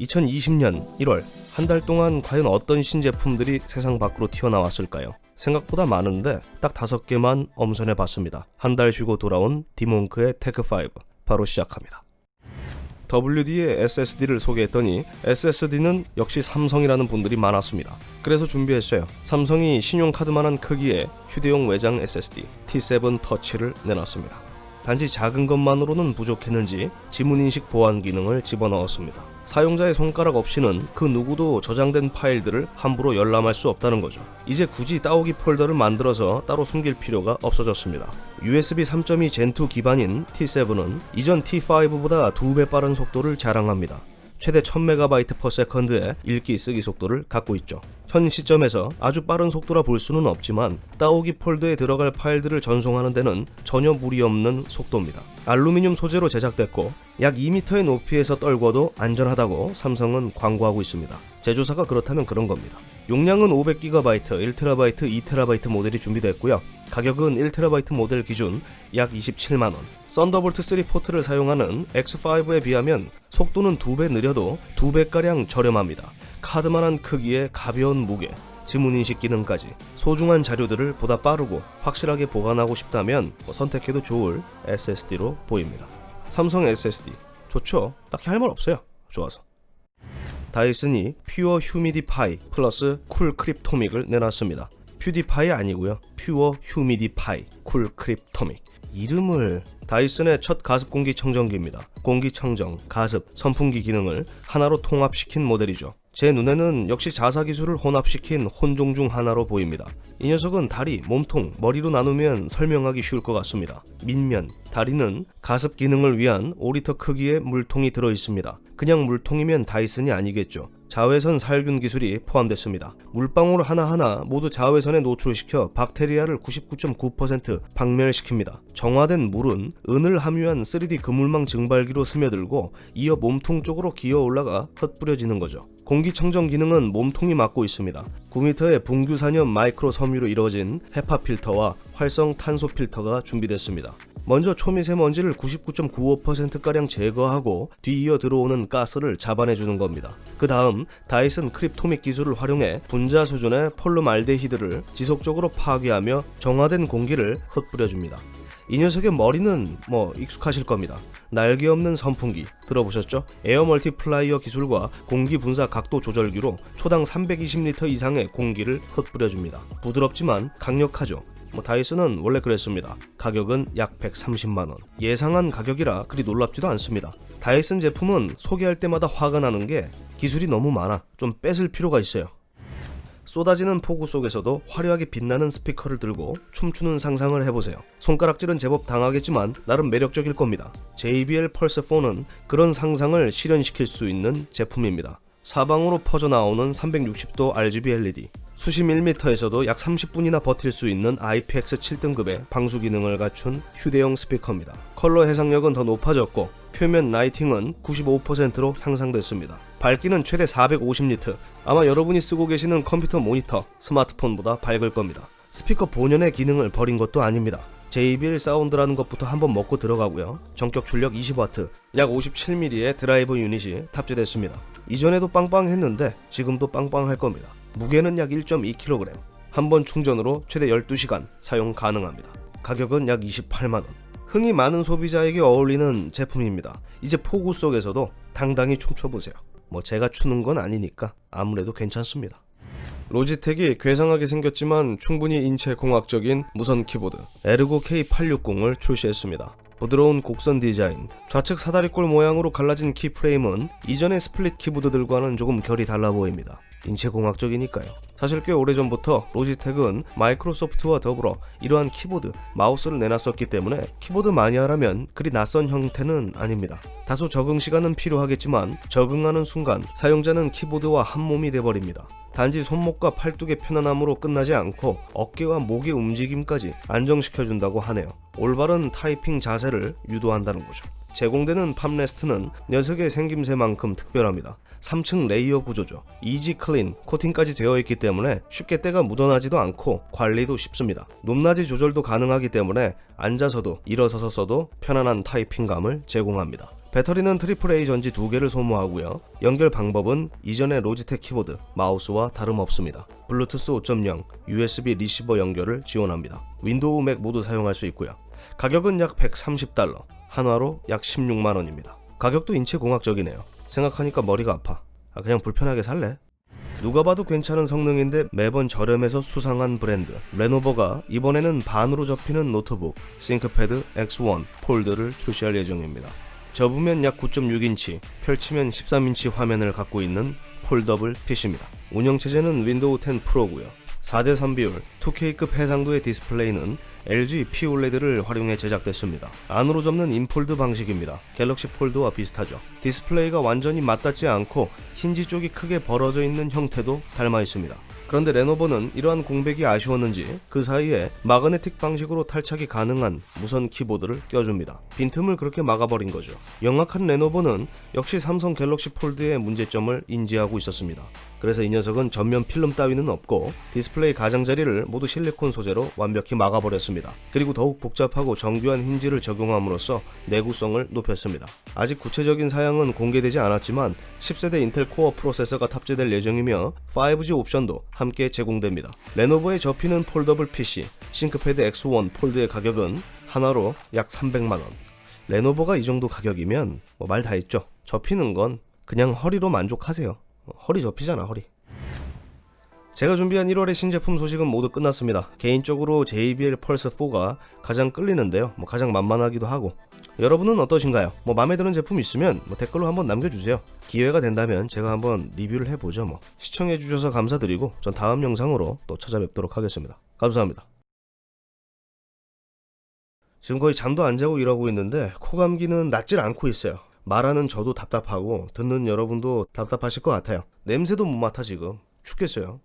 2020년 1월 한 달 동안 과연 어떤 신제품들이 세상 밖으로 튀어나왔을까요? 생각보다 많은데 딱 다섯 개만 엄선해 봤습니다. 한 달 쉬고 돌아온 디몽크의 테크5 바로 시작합니다. WD의 SSD를 소개했더니 SSD는 역시 삼성이라는 분들이 많았습니다. 그래서 준비했어요. 삼성이 신용카드만한 크기의 휴대용 외장 SSD T7 터치를 내놨습니다. 단지 작은 것만으로는 부족했는지 지문인식 보안 기능을 집어넣었습니다. 사용자의 손가락 없이는 그 누구도 저장된 파일들을 함부로 열람할 수 없다는 거죠. 이제 굳이 따오기 폴더를 만들어서 따로 숨길 필요가 없어졌습니다. USB 3.2 젠2 기반인 T7은 이전 T5보다 2배 빠른 속도를 자랑합니다. 최대 1000MB/s의 읽기 쓰기 속도를 갖고 있죠. 현 시점에서 아주 빠른 속도라 볼 수는 없지만 따오기 폴더에 들어갈 파일들을 전송하는 데는 전혀 무리 없는 속도입니다. 알루미늄 소재로 제작됐고 약 2m의 높이에서 떨궈도 안전하다고 삼성은 광고하고 있습니다. 제조사가 그렇다면 그런 겁니다. 용량은 500GB, 1TB, 2TB 모델이 준비됐고요. 가격은 1TB 모델 기준 약 27만원. 썬더볼트 3 포트를 사용하는 X5에 비하면 속도는 2배 느려도 2배가량 저렴합니다. 카드만한 크기의 가벼운 무게, 지문인식 기능까지 소중한 자료들을 보다 빠르고 확실하게 보관하고 싶다면 뭐 선택해도 좋을 SSD로 보입니다. 삼성 SSD 좋죠? 딱히 할 말 없어요. 좋아서. 다이슨이 퓨어 휴미디파이 플러스 쿨 크립토믹을 내놨습니다. 퓨디파이 아니고요. 퓨어 휴미디파이 쿨 크립토믹. 이름을 다이슨의 첫 가습 공기 청정기입니다. 공기청정, 가습, 선풍기 기능을 하나로 통합시킨 모델이죠. 제 눈에는 역시 자사 기술을 혼합시킨 혼종 중 하나로 보입니다. 이 녀석은 다리, 몸통, 머리로 나누면 설명하기 쉬울 것 같습니다. 밑면, 다리는 가습 기능을 위한 5리터 크기의 물통이 들어 있습니다. 그냥 물통이면 다이슨이 아니겠죠. 자외선 살균 기술이 포함됐습니다. 물방울 하나하나 모두 자외선에 노출시켜 박테리아를 99.9% 박멸시킵니다. 정화된 물은 은을 함유한 3D 그물망 증발기로 스며들고 이어 몸통 쪽으로 기어 올라가 흩뿌려지는 거죠. 공기청정 기능은 몸통이 맡고 있습니다. 9m의 분규산염 마이크로 섬유로 이루어진 헤파 필터와 활성 탄소 필터가 준비됐습니다. 먼저 초미세먼지를 99.95%가량 제거하고 뒤이어 들어오는 가스를 잡아내주는 겁니다. 그 다음 다이슨 크립토믹 기술을 활용해 분자 수준의 폴름알데히드를 지속적으로 파괴하며 정화된 공기를 흩뿌려줍니다. 이 녀석의 머리는 뭐 익숙하실 겁니다. 날개 없는 선풍기 들어보셨죠? 에어 멀티플라이어 기술과 공기 분사 각도 조절기로 초당 320리터 이상의 공기를 흩뿌려줍니다. 부드럽지만 강력하죠. 뭐 다이슨은 원래 그랬습니다. 가격은 약 130만 원. 예상한 가격이라 그리 놀랍지도 않습니다. 다이슨 제품은 소개할 때마다 화가 나는 게 기술이 너무 많아. 좀 뺏을 필요가 있어요. 쏟아지는 폭우 속에서도 화려하게 빛나는 스피커를 들고 춤추는 상상을 해보세요. 손가락질은 제법 당하겠지만 나름 매력적일 겁니다. JBL 펄스 4는 그런 상상을 실현시킬 수 있는 제품입니다. 사방으로 퍼져나오는 360도 RGB LED, 수심 1m에서도 약 30분이나 버틸 수 있는 IPX 7등급의 방수 기능을 갖춘 휴대용 스피커입니다. 컬러 해상력은 더 높아졌고 표면 라이팅은 95%로 향상됐습니다. 밝기는 최대 450니트. 아마 여러분이 쓰고 계시는 컴퓨터 모니터, 스마트폰보다 밝을 겁니다. 스피커 본연의 기능을 버린 것도 아닙니다. JBL 사운드라는 것부터 한번 먹고 들어가고요. 전격 출력 20W, 약 57mm의 드라이버 유닛이 탑재됐습니다. 이전에도 빵빵했는데 지금도 빵빵할 겁니다. 무게는 약 1.2kg. 한 번 충전으로 최대 12시간 사용 가능합니다. 가격은 약 28만원. 흥이 많은 소비자에게 어울리는 제품입니다. 이제 폭우 속에서도 당당히 춤춰보세요. 뭐 제가 추는 건 아니니까 아무래도 괜찮습니다. 로지텍이 괴상하게 생겼지만 충분히 인체 공학적인 무선 키보드 에르고 K860을 출시했습니다. 부드러운 곡선 디자인, 좌측 사다리꼴 모양으로 갈라진 키 프레임은 이전의 스플릿 키보드들과는 조금 결이 달라 보입니다. 인체공학적이니까요. 사실 꽤 오래전부터 로지텍은 마이크로소프트와 더불어 이러한 키보드, 마우스를 내놨었기 때문에 키보드 마니아라면 그리 낯선 형태는 아닙니다. 다소 적응 시간은 필요하겠지만 적응하는 순간 사용자는 키보드와 한 몸이 돼버립니다. 단지 손목과 팔뚝의 편안함으로 끝나지 않고 어깨와 목의 움직임까지 안정시켜준다고 하네요. 올바른 타이핑 자세를 유도한다는 거죠. 제공되는 팜레스트는 녀석의 생김새만큼 특별합니다. 3층 레이어 구조죠. 이지 클린, 코팅까지 되어 있기 때문에 쉽게 때가 묻어나지도 않고 관리도 쉽습니다. 높낮이 조절도 가능하기 때문에 앉아서도 일어서서 써도 편안한 타이핑감을 제공합니다. 배터리는 AAA 전지 두 개를 소모하고요. 연결 방법은 이전의 로지텍 키보드, 마우스와 다름없습니다. 블루투스 5.0, USB 리시버 연결을 지원합니다. 윈도우 맥 모두 사용할 수 있고요. 가격은 약 130달러, 한화로 약 16만 원입니다. 가격도 인체공학적이네요. 생각하니까 머리가 아파. 아, 그냥 불편하게 살래? 누가 봐도 괜찮은 성능인데 매번 저렴해서 수상한 브랜드 레노버가 이번에는 반으로 접히는 노트북 싱크패드 X1 폴드를 출시할 예정입니다. 접으면 약 9.6인치, 펼치면 13인치 화면을 갖고 있는 폴더블 PC입니다. 운영체제는 윈도우 10 프로고요. 4대3 비율, 2K급 해상도의 디스플레이는 LG POLED를 활용해 제작됐습니다. 안으로 접는 인폴드 방식입니다. 갤럭시 폴드와 비슷하죠. 디스플레이가 완전히 맞닿지 않고 힌지 쪽이 크게 벌어져 있는 형태도 닮아 있습니다. 그런데 레노버는 이러한 공백이 아쉬웠는지 그 사이에 마그네틱 방식으로 탈착이 가능한 무선 키보드를 껴줍니다. 빈틈을 그렇게 막아버린 거죠. 영악한 레노버는 역시 삼성 갤럭시 폴드의 문제점을 인지하고 있었습니다. 그래서 이 녀석은 전면 필름 따위는 없고 디스플레이 가장자리를 모두 실리콘 소재로 완벽히 막아버렸습니다. 그리고 더욱 복잡하고 정교한 힌지를 적용함으로써 내구성을 높였습니다. 아직 구체적인 사양은 공개되지 않았지만 10세대 인텔 코어 프로세서가 탑재될 예정이며 5G 옵션도 함께 제공됩니다. 레노버에 접히는 폴더블 PC 싱크패드 X1 폴드의 가격은 하나로 약 300만 원. 레노버가 이 정도 가격이면 뭐 말 다 했죠. 접히는 건 그냥 허리로 만족하세요. 허리 접히잖아 허리. 제가 준비한 1월의 신제품 소식은 모두 끝났습니다. 개인적으로 JBL 펄스 4가 가장 끌리는데요. 뭐 가장 만만하기도 하고. 여러분은 어떠신가요? 뭐 마음에 드는 제품 있으면 뭐 댓글로 한번 남겨주세요. 기회가 된다면 제가 한번 리뷰를 해보죠. 뭐 시청해주셔서 감사드리고 전 다음 영상으로 또 찾아뵙도록 하겠습니다. 감사합니다. 지금 거의 잠도 안 자고 일하고 있는데 코 감기는 낫질 않고 있어요. 말하는 저도 답답하고 듣는 여러분도 답답하실 것 같아요. 냄새도 못 맡아 지금. 죽겠어요.